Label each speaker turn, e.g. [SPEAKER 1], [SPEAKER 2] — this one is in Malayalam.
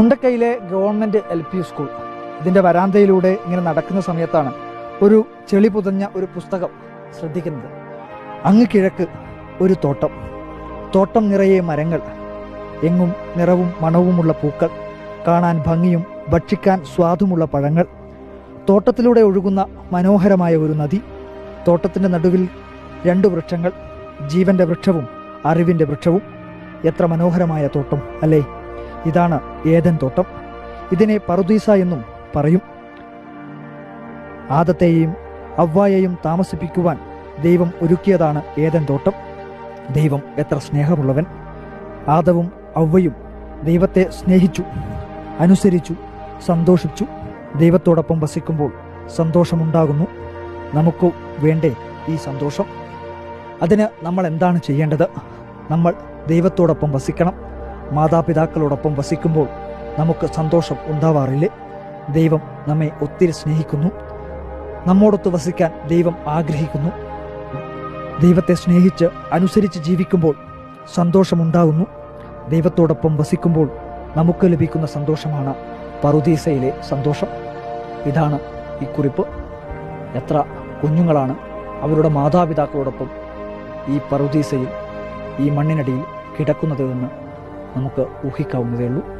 [SPEAKER 1] മുണ്ടക്കൈയിലെ ഗവൺമെന്റ് എൽ പി സ്കൂൾ. ഇതിന്റെ വരാന്തയിലൂടെ ഇങ്ങനെ നടക്കുന്ന സമയത്താണ് ഒരു ചെളി പുതഞ്ഞ ഒരു പുസ്തകം ശ്രദ്ധിക്കുന്നത്. അങ്ങ് കിഴക്ക് ഒരു തോട്ടം. തോട്ടം നിറയെ മരങ്ങൾ. എങ്ങും നിറവും മണവുമുള്ള പൂക്കൾ. കാണാൻ ഭംഗിയും ഭക്ഷിക്കാൻ സ്വാദുമുള്ള പഴങ്ങൾ. തോട്ടത്തിലൂടെ ഒഴുകുന്ന മനോഹരമായ ഒരു നദി. തോട്ടത്തിന്റെ നടുവിൽ രണ്ട് വൃക്ഷങ്ങൾ. ജീവന്റെ വൃക്ഷവും അറിവിന്റെ വൃക്ഷവും. എത്ര മനോഹരമായ തോട്ടം അല്ലേ? ഇതാണ് ഏതൻ തോട്ടം. ഇതിനെ പറുദീസ എന്നും പറയും. ആദത്തെയും അവ്വായെയും താമസിപ്പിക്കുവാൻ ദൈവം ഒരുക്കിയതാണ് ഏതൻ തോട്ടം. ദൈവം എത്ര സ്നേഹമുള്ളവൻ. ആദവും അവ്വയും ദൈവത്തെ സ്നേഹിച്ചു അനുസരിച്ചു സന്തോഷിച്ചു. ദൈവത്തോടൊപ്പം വസിക്കുമ്പോൾ സന്തോഷമുണ്ടാകുന്നു. നമുക്ക് വേണ്ടേ ഈ സന്തോഷം? അതിന് നമ്മൾ എന്താണ് ചെയ്യേണ്ടത്? നമ്മൾ ദൈവത്തോടൊപ്പം വസിക്കണം. മാതാപിതാക്കളോടൊപ്പം വസിക്കുമ്പോൾ നമുക്ക് സന്തോഷം ഉണ്ടാവാറില്ലേ? ദൈവം നമ്മെ ഒത്തിരി സ്നേഹിക്കുന്നു. നമ്മോടൊത്ത് വസിക്കാൻ ദൈവം ആഗ്രഹിക്കുന്നു. ദൈവത്തെ സ്നേഹിച്ച് അനുസരിച്ച് ജീവിക്കുമ്പോൾ സന്തോഷമുണ്ടാകുന്നു ദൈവത്തോടൊപ്പം വസിക്കുമ്പോൾ നമുക്ക് ലഭിക്കുന്ന സന്തോഷമാണ് പറുദീസയിലെ സന്തോഷം. ഇതാണ് ഈ കുറിപ്പ്. എത്ര കുഞ്ഞുങ്ങളാണ് അവരുടെ മാതാപിതാക്കളോടൊപ്പം ഈ പറുദീസയിൽ ഈ മണ്ണിനടിയിൽ കിടക്കുന്നത് എന്ന് നമുക്ക് ഊഹിക്കാവുന്നതേ ഉള്ളൂ.